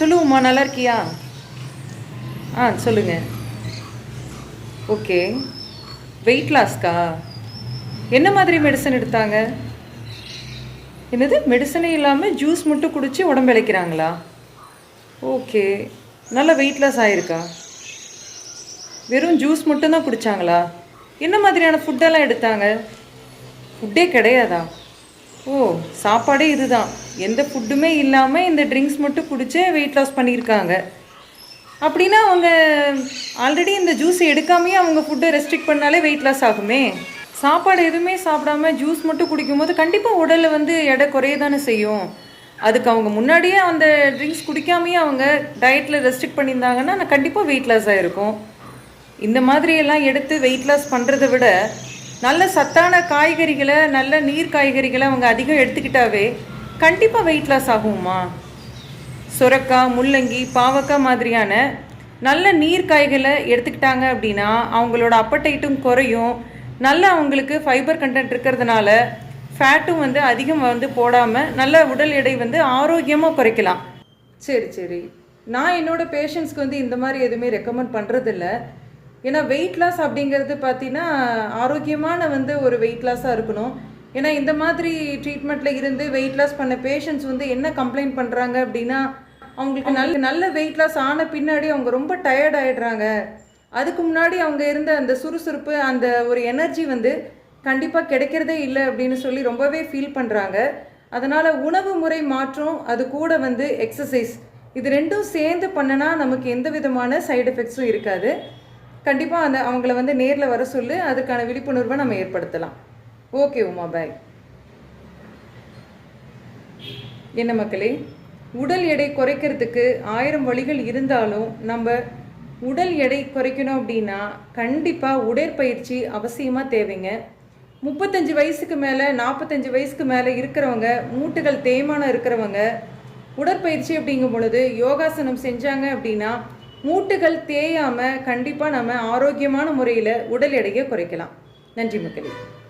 சொல்லுவோம்மா நல்லா இருக்கியா? ஆ சொல்லுங்க. ஓகே. வெயிட் லாஸ்க்கா என்ன மாதிரி மெடிசன் எடுத்தாங்க? என்னது? மெடிசனே இல்லாமல் ஜூஸ் மட்டும் குடித்து உடம்பு இளைக்கிறாங்களா ஓகே. நல்ல வெயிட் லாஸ் ஆயிருக்கா? வெறும் ஜூஸ் மட்டும்தான் குடித்தாங்களா என்ன மாதிரியான ஃபுட்டெல்லாம் எடுத்தாங்க? ஃபுட்டே கிடையாதா? ஓ சாப்பாடே இதுதான். எந்த ஃபுட்டுமே இல்லாமல் இந்த ட்ரிங்க்ஸ் மட்டும் குடிச்சே வெயிட் லாஸ் பண்ணியிருக்காங்க. அப்படின்னா அவங்க ஆல்ரெடி இந்த ஜூஸ் எடுக்காமையே அவங்க ஃபுட்டை ரெஸ்ட்ரிக்ட் பண்ணாலே வெயிட் லாஸ் ஆகுமே. சாப்பாடு எதுவுமே சாப்பிடாம ஜூஸ் மட்டும் குடிக்கும்போது கண்டிப்பாக உடலில் வந்து எடை குறைய தானே செய்யும். அதுக்கு அவங்க முன்னாடியே அந்த ட்ரிங்க்ஸ் குடிக்காமையே அவங்க டயட்டில் ரெஸ்ட்ரிக்ட் பண்ணியிருந்தாங்கன்னா நான் கண்டிப்பாக வெயிட் லாஸ் ஆகிருக்கும் இந்த மாதிரியெல்லாம் எடுத்து வெயிட் லாஸ் பண்ணுறதை விட நல்ல சத்தான காய்கறிகளை நல்ல நீர் காய்கறிகளை அவங்க அதிகம் எடுத்துக்கிட்டாவே கண்டிப்பாக வெயிட் லாஸ் ஆகுமா சுரக்காய் முள்ளங்கி பாவக்காய் மாதிரியான நல்ல நீர் காய்களை எடுத்துக்கிட்டாங்க அப்படின்னா அவங்களோட அப்பட்டைட்டும் குறையும். நல்ல அவங்களுக்கு ஃபைபர் கண்டென்ட் இருக்கிறதுனால ஃபேட்டும் வந்து அதிகம் வந்து போடாமல் நல்ல உடல் எடை வந்து ஆரோக்கியமாக குறைக்கலாம். சரி சரி. நான் என்னோடய பேஷண்ட்ஸ்க்கு வந்து இந்த மாதிரி எதுவுமே ரெக்கமெண்ட் பண்ணுறதில்ல ஏன்னா வெயிட் லாஸ் அப்படிங்கிறது பார்த்தீங்கன்னா ஆரோக்கியமான வந்து ஒரு வெயிட் லாஸாக இருக்கணும். ஏன்னா இந்த மாதிரி ட்ரீட்மெண்ட்டில் இருந்து வெயிட் லாஸ் பண்ண பேஷண்ட்ஸ் வந்து என்ன கம்ப்ளைண்ட் பண்ணுறாங்க அப்படின்னா அவங்களுக்கு நல்ல நல்ல வெயிட் லாஸ் ஆன பின்னாடி அவங்க ரொம்ப டயர்ட் ஆகிடுறாங்க அதுக்கு முன்னாடி அவங்க இருந்த அந்த சுறுசுறுப்பு அந்த ஒரு எனர்ஜி வந்து கண்டிப்பாக கிடைக்கிறதே இல்லை அப்படின்னு சொல்லி ரொம்பவே ஃபீல் பண்ணுறாங்க அதனால் உணவு முறை மாற்றம் அது கூட வந்து எக்ஸசைஸ் இது ரெண்டும் சேர்ந்து பண்ணனா நமக்கு எந்த விதமான சைடு எஃபெக்ட்ஸும் இருக்காது. கண்டிப்பாக அந்த அவங்கள வந்து நேரில் வர சொல்லு அதுக்கான விழிப்புணர்வை நம்ம ஏற்படுத்தலாம். ஓகே உமா பாய் என்ன மக்களே? உடல் எடை குறைக்கிறதுக்கு ஆயிரம் வழிகள் இருந்தாலும் நம்ம உடல் எடை குறைக்கணும் அப்படின்னா கண்டிப்பாக உடற்பயிற்சி அவசியமாக தேவைங்க. முப்பத்தஞ்சு வயசுக்கு மேலே நாற்பத்தஞ்சு வயசுக்கு மேலே இருக்கிறவங்க மூட்டுகள் தேய்மானம் இருக்கிறவங்க உடற்பயிற்சி அப்படிங்கும் பொழுது யோகாசனம் செஞ்சாங்க அப்படின்னா மூட்டுகள் தேயாமல் கண்டிப்பாக நம்ம ஆரோக்கியமான முறையில் உடல் எடையை குறைக்கலாம். நன்றி மக்களே.